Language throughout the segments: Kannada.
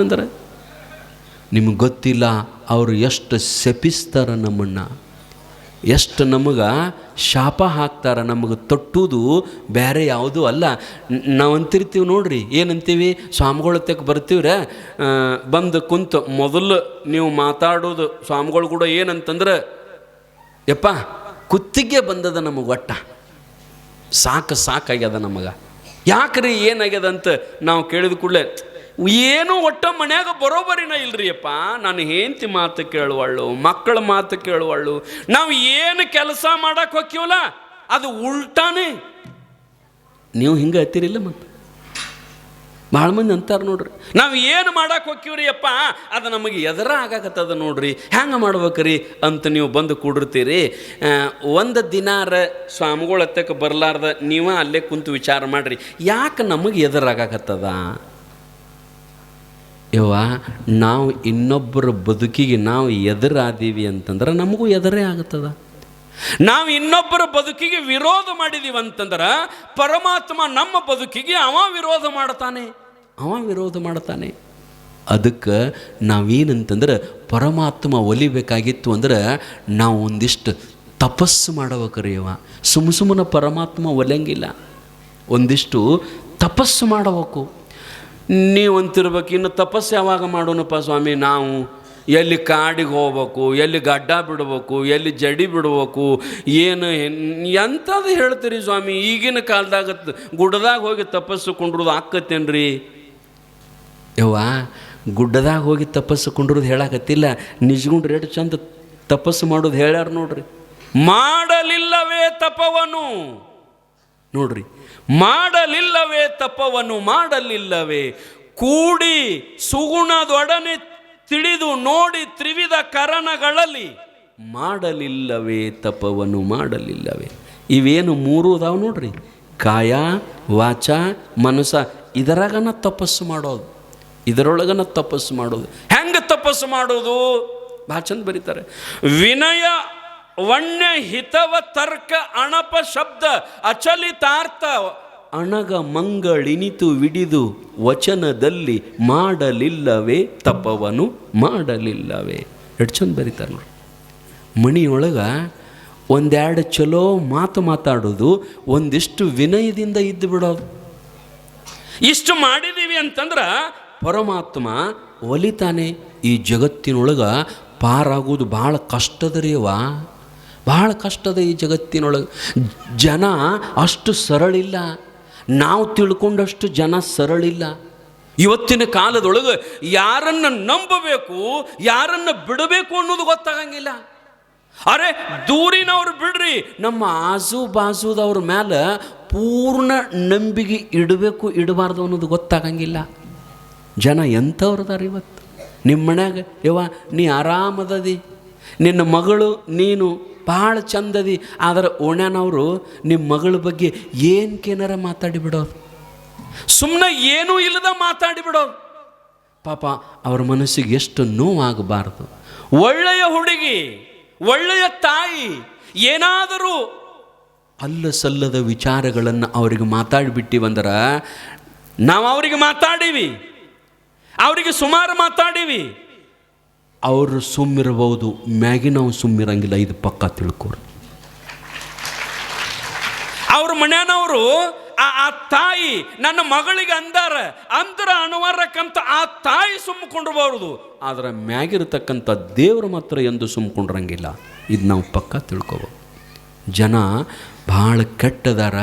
ಅಂತಂದ್ರೆ? ನಿಮಗೆ ಗೊತ್ತಿಲ್ಲ ಅವರು ಎಷ್ಟು ಶಪಿಸ್ತಾರೆ ನಮ್ಮನ್ನು. ಎಷ್ಟು ನಮಗೆ ಶಾಪ ಹಾಕ್ತಾರ, ನಮಗೆ ತೊಟ್ಟುದು ಬೇರೆ ಯಾವುದೂ ಅಲ್ಲ. ನಾವು ಅಂತಿರ್ತೀವಿ ನೋಡ್ರಿ, ಏನಂತೀವಿ? ಸ್ವಾಮಿಗಳ ತೆಕ್ ಬರ್ತೀವ್ರೆ ಬಂದು ಕುಂತು ಮೊದಲು ನೀವು ಮಾತಾಡೋದು ಸ್ವಾಮಿಗಳು ಕೂಡ ಏನಂತಂದ್ರೆ, ಯಪ್ಪ, ಕುತ್ತಿಗೆ ಬಂದದ ನಮಗೆ ಒಟ್ಟ. ಸಾಕು ಸಾಕಾಗ್ಯದ ನಮಗೆ. ಯಾಕ್ರಿ ಏನಾಗ್ಯದ ಅಂತ ನಾವು ಕೇಳಿದ ಕೂಡಲೇ ಏನು ಒಟ್ಟ ಮನ್ಯಾಗ ಬರೋಬರಿನ ಇಲ್ರಿ ಅಪ್ಪ ನಾನು ಹೆಂಡತಿ ಮಾತು ಕೇಳುವಳ್ಳು ಮಕ್ಕಳ ಮಾತು ಕೇಳುವಳ್ಳು ನಾವು ಏನು ಕೆಲಸ ಮಾಡಕ್ಕೆ ಹೋಗ್ತೀವಲ್ಲ, ಅದು ಉಲ್ಟಾನೇ. ನೀವು ಹಿಂಗೆ ಹತ್ತಿರಿಲ್ಲ ಮತ್ತೆ? ಭಾಳ ಮಂದಿ ಅಂತಾರೆ ನೋಡ್ರಿ. ನಾವು ಏನು ಮಾಡಕ್ಕೆ ಹೋಗ್ತೀವ್ರಿ ಅಪ್ಪ ಅದು ನಮಗೆ ಎದರ ಆಗಾಕತ್ತದ ನೋಡ್ರಿ. ಹೆಂಗೆ ಮಾಡ್ಬೇಕ್ರಿ ಅಂತ ನೀವು ಬಂದು ಕೂಡಿರ್ತೀರಿ. ಒಂದು ದಿನಾರ ಸ್ವಾಮಿಗಳು ಹತ್ತಕ್ಕೆ ಬರಲಾರ್ದ, ನೀವ ಅಲ್ಲೇ ಕುಂತು ವಿಚಾರ ಮಾಡ್ರಿ. ಯಾಕೆ ನಮಗೆ ಎದುರಾಗಕತ್ತದ? ಯವ್ವ, ನಾವು ಇನ್ನೊಬ್ಬರ ಬದುಕಿಗೆ ನಾವು ಎದುರಾದೀವಿ ಅಂತಂದ್ರೆ ನಮಗೂ ಎದುರೇ ಆಗುತ್ತದ. ನಾವು ಇನ್ನೊಬ್ಬರ ಬದುಕಿಗೆ ವಿರೋಧ ಮಾಡಿದೀವಿ ಅಂತಂದ್ರೆ ಪರಮಾತ್ಮ ನಮ್ಮ ಬದುಕಿಗೆ ಅವ ವಿರೋಧ ಮಾಡ್ತಾನೆ, ಅವ ವಿರೋಧ ಮಾಡ್ತಾನೆ. ಅದಕ್ಕೆ ನಾವೇನಂತಂದ್ರೆ ಪರಮಾತ್ಮ ಒಲಿಬೇಕಾಗಿತ್ತು ಅಂದ್ರೆ ನಾವು ಒಂದಿಷ್ಟು ತಪಸ್ಸು ಮಾಡಬೇಕ್ರಿ ಅವ ಸುಮ್ಮ ಸುಮ್ಮನೆ ಪರಮಾತ್ಮ ಒಲಿಯಂಗಿಲ್ಲ. ಒಂದಿಷ್ಟು ತಪಸ್ಸು ಮಾಡಬೇಕು. ನೀವು ಅಂತಿರ್ಬೇಕು ಇನ್ನು ತಪಸ್ಸು ಯಾವಾಗ ಮಾಡೋಣಪ್ಪ ಸ್ವಾಮಿ? ನಾವು ಎಲ್ಲಿ ಕಾಡಿಗೆ ಹೋಗ್ಬೇಕು, ಎಲ್ಲಿ ಗಡ್ಡ ಬಿಡಬೇಕು, ಎಲ್ಲಿ ಜಡಿ ಬಿಡಬೇಕು, ಏನು ಎಂಥದ್ದು ಹೇಳ್ತೀರಿ ಸ್ವಾಮಿ? ಈಗಿನ ಕಾಲದಾಗ ಗುಡ್ಡದಾಗ ಹೋಗಿ ತಪಸ್ಸು ಕುಂಡ್ರದು ಆಕತ್ತೇನ್ರಿ? ಯವ್ವ, ಗುಡ್ಡದಾಗ ಹೋಗಿ ತಪಸ್ಸು ಕುಂಡ್ರದು ಹೇಳಾಕತ್ತಿಲ್ಲ. ನಿಜ್ಗುಂಡ್ರು ಎಷ್ಟು ಚಂದ ತಪಸ್ಸು ಮಾಡೋದು ಹೇಳ್ಯಾರ ನೋಡ್ರಿ. ಮಾಡಲಿಲ್ಲವೇ ತಪವನು ನೋಡ್ರಿ ಮಾಡಲಿಲ್ಲವೇ ತಪವನ್ನು ಮಾಡಲಿಲ್ಲವೇ? ಕೂಡಿ ಸುಗುಣದೊಡನೆ ತಿಳಿದು ನೋಡಿ ತ್ರಿವಿಧ ಕರಣಗಳಲ್ಲಿ ಮಾಡಲಿಲ್ಲವೇ ತಪವನ್ನು ಮಾಡಲಿಲ್ಲವೇ? ಇವೇನು ಮೂರು ಅದಾವ ನೋಡ್ರಿ. ಕಾಯ, ವಾಚ ಮನಸ ಇದರಾಗನ ತಪಸ್ಸು ಮಾಡೋದು. ಇದರೊಳಗನ ತಪಸ್ಸು ಮಾಡೋದು. ಹೆಂಗೆ ತಪಸ್ಸು ಮಾಡೋದು? ಭಾಳ ಚಂದ ಬರೀತಾರೆ. ವಿನಯ ವಣ್ಯ ಹಿತವ ತರ್ಕ ಅಣಪ ಶಬ್ದ ಅಚಲಿತಾರ್ಥ ಅಣಗ ಮಂಗಳಿನಿತು ವಿಡಿದು ವಚನದಲ್ಲಿ ಮಾಡಲಿಲ್ಲವೇ, ತಪವನು ಮಾಡಲಿಲ್ಲವೇ. ಎಷ್ಟು ಚಂದ ಬರೀತಾರೆ ನೋಡಿ. ಮಣಿಯೊಳಗೆ ಒಂದೆರಡು ಚಲೋ ಮಾತು ಮಾತಾಡೋದು, ಒಂದಿಷ್ಟು ವಿನಯದಿಂದ ಇದ್ದು ಬಿಡೋದು. ಇಷ್ಟು ಮಾಡಿದ್ದೀವಿ ಅಂತಂದ್ರೆ ಪರಮಾತ್ಮ ಒಲಿತಾನೆ. ಈ ಜಗತ್ತಿನೊಳಗೆ ಪಾರಾಗೋದು ಭಾಳ ಕಷ್ಟದರಿಯವ ಭಾಳ ಕಷ್ಟದ ಈ ಜಗತ್ತಿನೊಳಗೆ. ಜನ ಅಷ್ಟು ಸರಳಿಲ್ಲ. ನಾವು ತಿಳ್ಕೊಂಡಷ್ಟು ಜನ ಸರಳಿಲ್ಲ. ಇವತ್ತಿನ ಕಾಲದೊಳಗೆ ಯಾರನ್ನ ನಂಬಬೇಕು, ಯಾರನ್ನ ಬಿಡಬೇಕು ಅನ್ನೋದು ಗೊತ್ತಾಗಂಗಿಲ್ಲ. ಅರೆ, ದೂರಿನವ್ರು ಬಿಡ್ರಿ. ನಮ್ಮ ಆಜು ಬಾಜುದವ್ರ ಮೇಲೆ ಪೂರ್ಣ ನಂಬಿಕೆ ಇಡಬೇಕು, ಇಡಬಾರ್ದು ಅನ್ನೋದು ಗೊತ್ತಾಗಂಗಿಲ್ಲ. ಜನ ಎಂಥವ್ರದಾರ ಇವತ್ತು? ನಿಮ್ಮ ಮನ್ಯಾಗ ಯವ ನೀ ಆರಾಮದದಿ. ನಿನ್ನ ಮಗಳು, ನೀನು ಭಾಳ ಚಂದದಿ ಆದರೆ ಓಣ್ಯಾನವರು ನಿಮ್ಮ ಮಗಳ ಬಗ್ಗೆ ಏನಕ್ಕೇನಾರ ಮಾತಾಡಿಬಿಡೋರು ಸುಮ್ಮನೆ ಏನೂ ಇಲ್ಲದ ಮಾತಾಡಿಬಿಡೋರು ಪಾಪ ಅವ್ರ ಮನಸ್ಸಿಗೆ ಎಷ್ಟು ನೋವಾಗಬಾರ್ದು. ಒಳ್ಳೆಯ ಹುಡುಗಿ, ಒಳ್ಳೆಯ ತಾಯಿ, ಏನಾದರೂ ಅಲ್ಲ ಸಲ್ಲದ ವಿಚಾರಗಳನ್ನು ಅವ್ರಿಗೆ ಮಾತಾಡಿಬಿಟ್ಟಿವಂದ್ರೆ ನಾವು ಅವರಿಗೆ ಮಾತಾಡೀವಿ. ಅವರಿಗೆ ಸುಮಾರು ಮಾತಾಡೀವಿ. ಅವರು ಸುಮ್ಮಿರಬಹುದು ಮ್ಯಾಗಿ ನಾವು ಸುಮ್ಮಿರಂಗಿಲ್ಲ, ಇದು ಪಕ್ಕ ತಿಳ್ಕೊರಿ ಅವ್ರ ಮನೆಯವರು ಆ ತಾಯಿ ನನ್ನ ಮಗಳಿಗೆ ಅಂದಾರ ಅಂದ್ರ ಅನುವರಕ್ಕಂತ ಆ ತಾಯಿ ಸುಮ್ಮಕೊಂಡಿರಬಹುದು ಆದರೆ ಮ್ಯಾಗಿರತಕ್ಕಂಥ ದೇವರು ಮಾತ್ರ ಎಂದು ಸುಮ್ಕೊಂಡ್ರಂಗಿಲ್ಲ ಇದು ನಾವು ಪಕ್ಕ ತಿಳ್ಕೊಬೋದು. ಜನ ಭಾಳ ಕೆಟ್ಟದಾರ,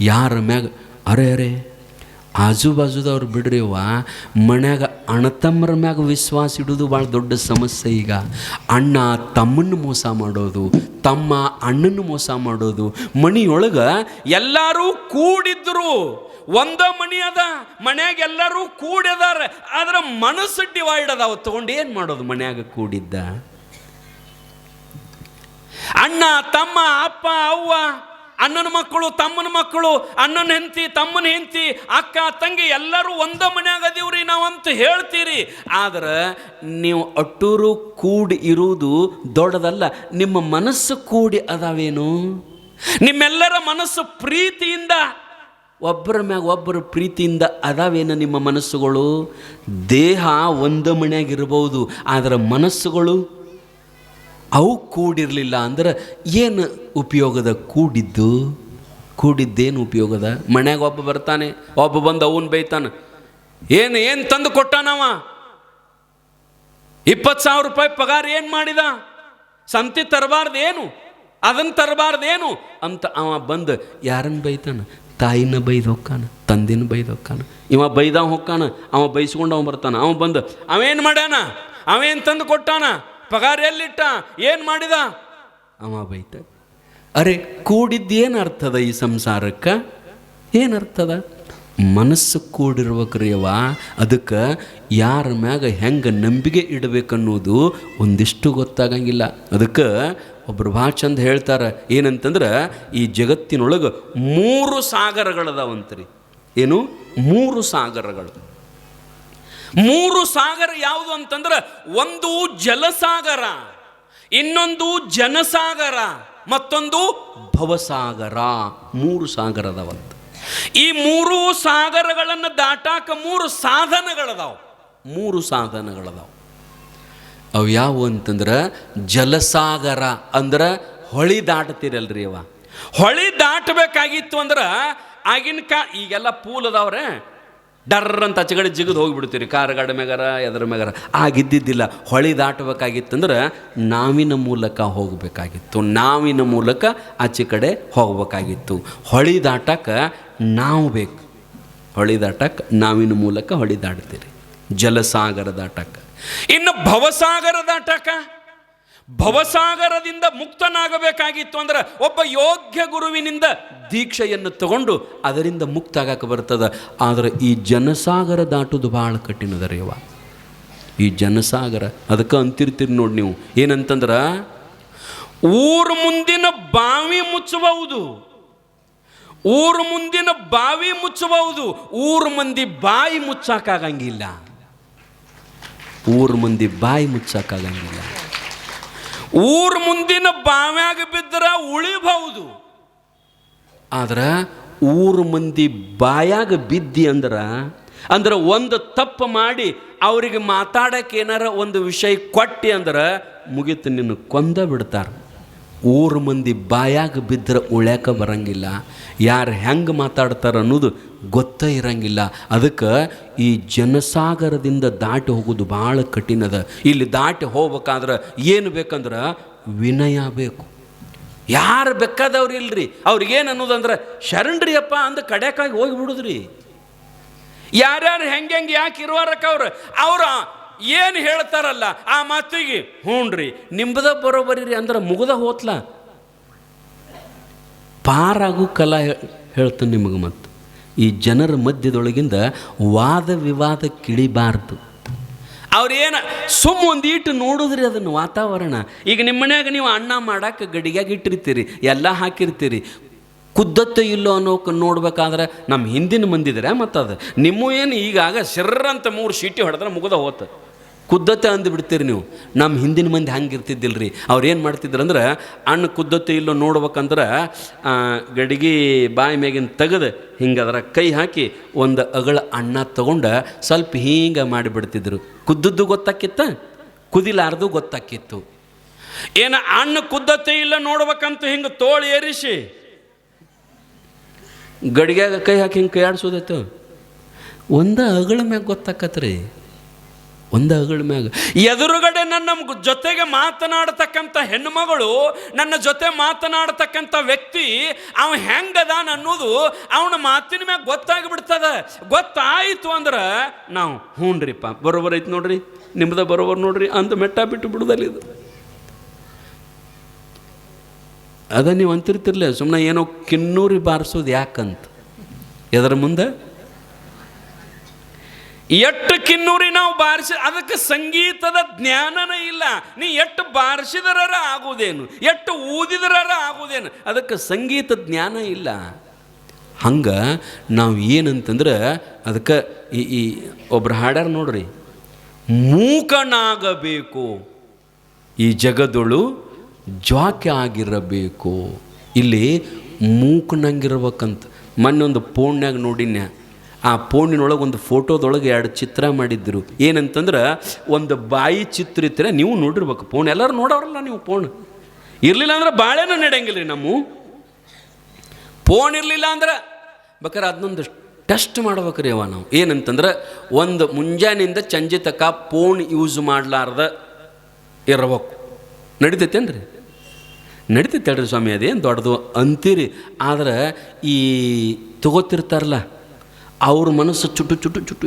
ಯಾರ ಮ್ಯಾಗ, ಅರೆ ಅರೆ ಆಜು ಬಾಜುದವ್ರು ಬಿಡ್ರಿ ಅವ್ವ ಮನ್ಯಾಗ ಅಣ್ಣತಮ್ಮರ ಮ್ಯಾಗ ವಿಶ್ವಾಸ ಇಡೋದು ಭಾಳ ದೊಡ್ಡ ಸಮಸ್ಯೆ ಈಗ. ಅಣ್ಣ ತಮ್ಮನ್ನು ಮೋಸ ಮಾಡೋದು, ತಮ್ಮ ಅಣ್ಣನ್ನು ಮೋಸ ಮಾಡೋದು, ಮನಿಯೊಳಗೆ ಎಲ್ಲರೂ ಕೂಡಿದ್ರು. ಒಂದ ಮನಿ ಅದ, ಮನ್ಯಾಗ ಎಲ್ಲರೂ ಕೂಡಿದಾರ, ಆದ್ರೆ ಮನಸ್ಸು ಡಿವೈಡ್ ಅದಾವ, ತಗೊಂಡು ಏನು ಮಾಡೋದು ಮನ್ಯಾಗ ಕೂಡಿದ್ದ? ಅಣ್ಣ, ತಮ್ಮ, ಅಪ್ಪ, ಅವ್ವ ಅಣ್ಣನ ಮಕ್ಕಳು, ತಮ್ಮನ ಮಕ್ಕಳು, ಅಣ್ಣನ ಹೆಂಡತಿ, ತಮ್ಮನ ಹೆಂಡತಿ, ಅಕ್ಕ, ತಂಗಿ, ಎಲ್ಲರೂ ಒಂದ ಮನ್ಯಾಗ ಅದೀವ್ರಿ ನಾವು ಅಂತ ಹೇಳ್ತೀರಿ. ಆದ್ರೆ ನೀವು ಅಟ್ಟೂರು ಕೂಡಿ ಇರುವುದು ದೊಡ್ಡದಲ್ಲ, ನಿಮ್ಮ ಮನಸ್ಸು ಕೂಡಿ ಅದಾವೇನು? ನಿಮ್ಮೆಲ್ಲರ ಮನಸ್ಸು ಪ್ರೀತಿಯಿಂದ, ಒಬ್ಬರ ಮ್ಯಾಗ ಒಬ್ಬರ ಪ್ರೀತಿಯಿಂದ ಅದಾವೇನು ನಿಮ್ಮ ಮನಸ್ಸುಗಳು? ದೇಹ ಒಂದು ಮನೆಯಾಗಿರ್ಬೋದು ಆದರೆ ಮನಸ್ಸುಗಳು ಅವು ಕೂಡಿರಲಿಲ್ಲ ಅಂದ್ರೆ ಏನು ಉಪಯೋಗದ? ಕೂಡಿದ್ದು. ಕೂಡಿದ್ದೇನು ಉಪಯೋಗದ? ಮನ್ಯಾಗ ಒಬ್ಬ ಬರ್ತಾನೆ, ಒಬ್ಬ ಬಂದು ಅವನು ಬೈತಾನೆ, ಏನು ಏನು ತಂದು ಕೊಟ್ಟಾನವ? ಇಪ್ಪತ್ತು ಸಾವಿರ ರೂಪಾಯಿ ಪಗಾರ ಏನು ಮಾಡಿದ? ಸಂತಿ ತರಬಾರ್ದೇನು? ಅದನ್ನು ತರಬಾರ್ದೇನು? ಅಂತ ಅವ ಬಂದು ಯಾರನ್ನು ಬೈತಾನ? ತಾಯಿನ ಬೈದು ಹೊಕ್ಕಾನ ತಂದಿನ ಬೈದು ಹೊಕ್ಕಾನ ಇವ ಬೈದ ಹೊಕ್ಕಾನ ಅವ ಬೈಸ್ಕೊಂಡು ಅವ ಬರ್ತಾನ. ಅವ ಬಂದು, ಅವೇನು ಮಾಡ್ಯಾನ? ಅವೇನು ತಂದು ಕೊಟ್ಟಾನ? ಪಗಾರ ಎಲ್ಲಿಟ್ಟ? ಏನು ಮಾಡಿದ? ಅವ ಬೈತ, ಅರೆ ಕೂಡಿದ್ದೇನು ಅರ್ಥದ ಈ ಸಂಸಾರಕ್ಕೆ? ಏನು ಅರ್ಥದ ಮನಸ್ಸು ಕೂಡಿರ್ಬೇಕ್ರಿಯವ ಅದಕ್ಕೆ ಯಾರ ಮ್ಯಾಗ ಹೆಂಗೆ ನಂಬಿಕೆ ಇಡಬೇಕನ್ನೋದು ಒಂದಿಷ್ಟು ಗೊತ್ತಾಗಂಗಿಲ್ಲ. ಅದಕ್ಕೆ ಒಬ್ರು ಭಾಳ ಚಂದ ಹೇಳ್ತಾರೆ, ಏನಂತಂದ್ರೆ, ಈ ಜಗತ್ತಿನೊಳಗೆ ಮೂರು ಸಾಗರಗಳದಾವಂತ್ರಿ. ಏನು? ಮೂರು ಸಾಗರಗಳು. ಮೂರು ಸಾಗರ ಯಾವುದು ಅಂತಂದ್ರೆ ಒಂದು ಜಲಸಾಗರ, ಇನ್ನೊಂದು ಜನಸಾಗರ, ಮತ್ತೊಂದು ಭವಸಾಗರ. ಮೂರು ಸಾಗರದವಂತ. ಈ ಮೂರು ಸಾಗರಗಳನ್ನು ದಾಟಾಕ ಮೂರು ಸಾಧನಗಳದಾವ. ಮೂರು ಸಾಧನಗಳದಾವ. ಅವು ಯಾವುವು ಅಂತಂದ್ರೆ ಜಲಸಾಗರ ಅಂದ್ರೆ ಹೊಳಿ ದಾಟ್ತಿರಲ್ರಿ ಅವ. ಹೊಳಿ ದಾಟಬೇಕಾಗಿತ್ತು ಅಂದ್ರೆ ಆಗಿನ ಕಾ ಈಗೆಲ್ಲ ಪೂಲ್ ಅದಾವ್ರೆ. ಡರ್ ಅಂತ ಅಚ್ಚಗಡೆ ಜಿಗಿದು ಹೋಗಿಬಿಡ್ತೀರಿ. ಕಾರ್ ಗಾಡಿ ಮ್ಯಾಗಾರ, ಎದರ ಮ್ಯಾಗಾರ. ಆಗಿದ್ದಿದ್ದಿಲ್ಲ. ಹೊಳಿ ದಾಟಬೇಕಾಗಿತ್ತಂದ್ರೆ ನಾವಿನ ಮೂಲಕ ಹೋಗಬೇಕಾಗಿತ್ತು. ನಾವಿನ ಮೂಲಕ ಆಚೆ ಕಡೆ ಹೋಗಬೇಕಾಗಿತ್ತು. ಹೊಳಿ ದಾಟಕ್ಕೆ ನಾವು ಬೇಕು. ಹೊಳಿ ದಾಟಕ್ಕೆ ನಾವಿನ ಮೂಲಕ ಹೊಳಿ ದಾಟ್ತೀರಿ. ಜಲಸಾಗರ ದಾಟಕ್ಕೆ ಇನ್ನು ಭವಸಾಗರ ದಾಟಕ. ಭವಸಾಗರದಿಂದ ಮುಕ್ತನಾಗಬೇಕಾಗಿತ್ತು ಅಂದ್ರೆ ಒಬ್ಬ ಯೋಗ್ಯ ಗುರುವಿನಿಂದ ದೀಕ್ಷೆಯನ್ನು ತಗೊಂಡು ಅದರಿಂದ ಮುಕ್ತ ಆಗಕ್ಕೆ ಬರ್ತದ. ಆದರೆ ಈ ಜನಸಾಗರ ದಾಟುದು ಭಾಳ ಕಠಿಣದ ರೇವ ಈ ಜನಸಾಗರ, ಅದಕ್ಕೆ ಅಂತಿರ್ತೀರಿ ನೋಡಿ ನೀವು. ಏನಂತಂದ್ರೆ, ಊರು ಮುಂದಿನ ಬಾವಿ ಮುಚ್ಚಬಹುದು. ಊರು ಮುಂದಿನ ಬಾವಿ ಮುಚ್ಚಬಹುದು. ಊರು ಮಂದಿ ಬಾಯಿ ಮುಚ್ಚಾಕಾಗಂಗಿಲ್ಲ. ಊರು ಮಂದಿ ಬಾಯಿ ಮುಚ್ಚಾಕಾಗಂಗಿಲ್ಲ. ಊರು ಮುಂದಿನ ಬಾವ್ಯಾಗ ಬಿದ್ದರೆ ಉಳಿಬಹುದು. ಆದ್ರೆ ಊರು ಮಂದಿ ಬಾಯಾಗ ಬಿದ್ದಿ ಅಂದ್ರೆ ಅಂದ್ರೆ ಒಂದು ತಪ್ಪು ಮಾಡಿ ಅವರಿಗೆ ಮಾತಾಡಕ್ಕೆ ಏನಾರ ಒಂದು ವಿಷಯ ಕೊಟ್ಟಿ ಅಂದ್ರೆ ಮುಗಿತು ನಿನ್ನ ಕೊಂದ ಬಿಡ್ತಾರೆ. ಊರು ಮಂದಿ ಬಾಯಾಗ ಬಿದ್ದರೆ ಉಳ್ಯಾಕ ಬರಂಗಿಲ್ಲ. ಯಾರು ಹೆಂಗೆ ಮಾತಾಡ್ತಾರೆ ಅನ್ನೋದು ಗೊತ್ತೇ ಇರಂಗಿಲ್ಲ. ಅದಕ್ಕೆ ಈ ಜನಸಾಗರದಿಂದ ದಾಟಿ ಹೋಗೋದು ಭಾಳ ಕಠಿಣದ. ಇಲ್ಲಿ ದಾಟಿ ಹೋಗ್ಬೇಕಾದ್ರೆ ಏನು ಬೇಕಂದ್ರೆ ವಿನಯ ಬೇಕು. ಯಾರು ಬೇಕಾದವ್ರು ಇಲ್ರಿ. ಅವ್ರಿಗೇನು ಅನ್ನೋದಂದ್ರೆ ಶರಣ್ರಿ ಅಪ್ಪ ಅಂದ ಕಡೆಕಾಗಿ ಹೋಗಿ ಬಿಡುದ್ರಿ ಯಾರ್ಯಾರು ಹೆಂಗೆ ಹೆಂಗೆ ಯಾಕೆ ಇರುವಾರಕ್ಕ ಅವ್ರು, ಅವ್ರ ಏನು ಹೇಳ್ತಾರಲ್ಲ ಆ ಮಾತಿಗೆ? ಹ್ಞೂನ್ರಿ ನಿಂಬದ ಬರೋಬರಿ ರೀ ಅಂದ್ರೆ ಮುಗ್ದ ಹೋತ್ಲ? ಪಾರಾಗು ಕಲಾ ಹೇಳ್ತಾನೆ ನಿಮಗೆ ಮತ್ತು ಈ ಜನರ ಮಧ್ಯದೊಳಗಿಂದ ವಾದ ವಿವಾದ ಕಿಳಿಬಾರ್ದು. ಅವ್ರೇನು ಸುಮ್ಮ ಒಂದೀಟು ನೋಡಿದ್ರಿ ಅದನ್ನು ವಾತಾವರಣ. ಈಗ ನಿಮ್ಮ ಮನ್ಯಾಗ ನೀವು ಅನ್ನ ಮಾಡಕ್ಕೆ ಗಡಿಗ್ಯಾಗ ಇಟ್ಟಿರ್ತೀರಿ, ಎಲ್ಲ ಹಾಕಿರ್ತೀರಿ. ಕುದ್ದತ್ತೆ ಇಲ್ಲೋ ಅನ್ನೋಕೆ ನೋಡ್ಬೇಕಾದ್ರೆ ನಮ್ಮ ಹಿಂದಿನ ಮಂದಿದ್ರೆ ಮತ್ತದು ನಿಮ್ಮ ಏನು ಈಗಾಗ ಸಿರ್ರಂತ ಮೂರು ಶೀಟಿ ಹೊಡೆದ್ರೆ ಮುಗಿದ ಹೋತ. ಕುದ್ದತ್ತೆ ಅಂದ್ಬಿಡ್ತೀರಿ ನೀವು. ನಮ್ಮ ಹಿಂದಿನ ಮಂದಿ ಹಂಗೆ ಇರ್ತಿದ್ದಿಲ್ರಿ. ಅವ್ರು ಏನು ಮಾಡ್ತಿದ್ರು ಅಂದ್ರೆ, ಅಣ್ಣ ಕುದ್ದತ್ತೆ ಇಲ್ಲೋ ನೋಡ್ಬೇಕಂದ್ರೆ ಗಡಿಗೆ ಬಾಯಿ ಮೇಗಿನ ತೆಗೆದು ಹಿಂಗೆ ಅದರ ಕೈ ಹಾಕಿ ಒಂದು ಅಗಳ ಅಣ್ಣ ತಗೊಂಡು ಸ್ವಲ್ಪ ಹಿಂಗೆ ಮಾಡಿಬಿಡ್ತಿದ್ರು. ಕುದ್ದದ್ದು ಗೊತ್ತಾಕಿತ್ತ? ಕುದಿಲಾರ್ದು ಗೊತ್ತಾಕಿತ್ತು. ಏನು ಅಣ್ಣ ಕುದ್ದತೆ ಇಲ್ಲ ನೋಡ್ಬೇಕಂತ ಹಿಂಗೆ ತೋಳು ಏರಿಸಿ. ಗಡಿಗ್ಯಾಗ ಕೈ ಹಾಕಿ ಹಿಂಗೆ ಕೈ ಆಡಿಸೋದೈತು? ಒಂದು ಅಗಳ ಮ್ಯಾಗ ಗೊತ್ತಾಕತ್ರಿ. ಒಂದ ಅಗಳ ಮ್ಯಾಗ, ಎದುರುಗಡೆ ನನ್ನ ಜೊತೆಗೆ ಮಾತನಾಡತಕ್ಕಂಥ ಹೆಣ್ಣುಮಗಳು, ನನ್ನ ಜೊತೆ ಮಾತನಾಡತಕ್ಕಂಥ ವ್ಯಕ್ತಿ, ಅವ ಹೆಂಗದಾನ ಅನ್ನೋದು ಅವನ ಮಾತಿನ ಮ್ಯಾಗ ಗೊತ್ತಾಗಿ ಬಿಡ್ತದ ಗೊತ್ತಾಯಿತು ಅಂದ್ರೆ ನಾವು ಹ್ಞೂನ್ರಿಪ್ಪ ಬರೋಬರ್ ಐತೆ ನೋಡ್ರಿ, ನಿಮ್ದ ಬರೋಬರ್ ನೋಡ್ರಿ ಅಂತ ಮೆಟ್ಟ ಬಿಟ್ಟು ಬಿಡುದಲ್ಲಿ ಇದು. ಅದ ನೀವು ಅಂತಿರ್ತಿರ್ಲಿಲ್ಲ ಸುಮ್ಮನೆ ಏನೋ ಕಿನ್ನೂರಿ ಬಾರಿಸೋದು ಯಾಕಂತ. ಎದರ ಮುಂದೆ ಎಷ್ಟು ಕಿನ್ನೂರಿ ನಾವು ಬಾರಿಸಿ, ಅದಕ್ಕೆ ಸಂಗೀತದ ಜ್ಞಾನನೇ ಇಲ್ಲ. ನೀ ಎಷ್ಟು ಬಾರಿಸಿದರ ಆಗುವುದೇನು? ಎಷ್ಟು ಊದಿದರ ಆಗುವುದೇನು? ಅದಕ್ಕೆ ಸಂಗೀತ ಜ್ಞಾನ ಇಲ್ಲ. ಹಂಗೆ ನಾವು ಏನಂತಂದ್ರೆ ಅದಕ್ಕೆ ಈ ಈ ಒಬ್ರು ಹಾಡ್ಯಾರ ನೋಡ್ರಿ, ಮೂಕನಾಗಬೇಕು. ಈ ಜಗದೊಳು ಜಾಕೆ ಆಗಿರಬೇಕು. ಇಲ್ಲಿ ಮೂಕನಂಗಿರ್ಬೇಕಂತ. ಮೊನ್ನೆ ಒಂದು ಪೋಣ್ಯಾಗ ನೋಡಿನ್ಯ ಆ ಫೋನಿನೊಳಗೆ ಒಂದು ಫೋಟೋದೊಳಗೆ ಎರಡು ಚಿತ್ರ ಮಾಡಿದ್ರು. ಏನಂತಂದ್ರೆ, ಒಂದು ಬಾಯಿ ಚಿತ್ರ ಇತ್ತರೆ ನೀವು ನೋಡಿರ್ಬೇಕು. ಫೋನ್ ಎಲ್ಲರೂ ನೋಡೋರಲ್ಲ ನೀವು ಫೋನ್. ಇರಲಿಲ್ಲ ಅಂದ್ರೆ ಬಾಳೆನೂ ನಡೆಯಂಗಿಲ್ಲ ರೀ ನಮ್ಮ. ಫೋನ್ ಇರಲಿಲ್ಲ ಅಂದ್ರೆ ಬೇಕಾದ್ರೆ ಅದನ್ನೊಂದು ಟೆಸ್ಟ್ ಮಾಡ್ಬೇಕ್ರಿ ಅವ ನಾವು. ಏನಂತಂದ್ರೆ, ಒಂದು ಮುಂಜಾನೆಯಿಂದ ಸಂಜೆ ತಕ್ಕ ಫೋನ್ ಯೂಸ್ ಮಾಡಲಾರ್ದ ಇರ್ಬೇಕು. ನಡಿತೈತೇನ್ರಿ ನಡಿತೈತೆ ಹೇಳ್ರಿ ಸ್ವಾಮಿ, ಅದೇನು ದೊಡ್ಡದು ಅಂತೀರಿ. ಆದ್ರೆ ಈ ತಗೋತಿರ್ತಾರಲ್ಲ ಅವ್ರ ಮನಸ್ಸು ಚುಟ್ಟು ಚುಟ್ಟು ಚುಟ್ಟು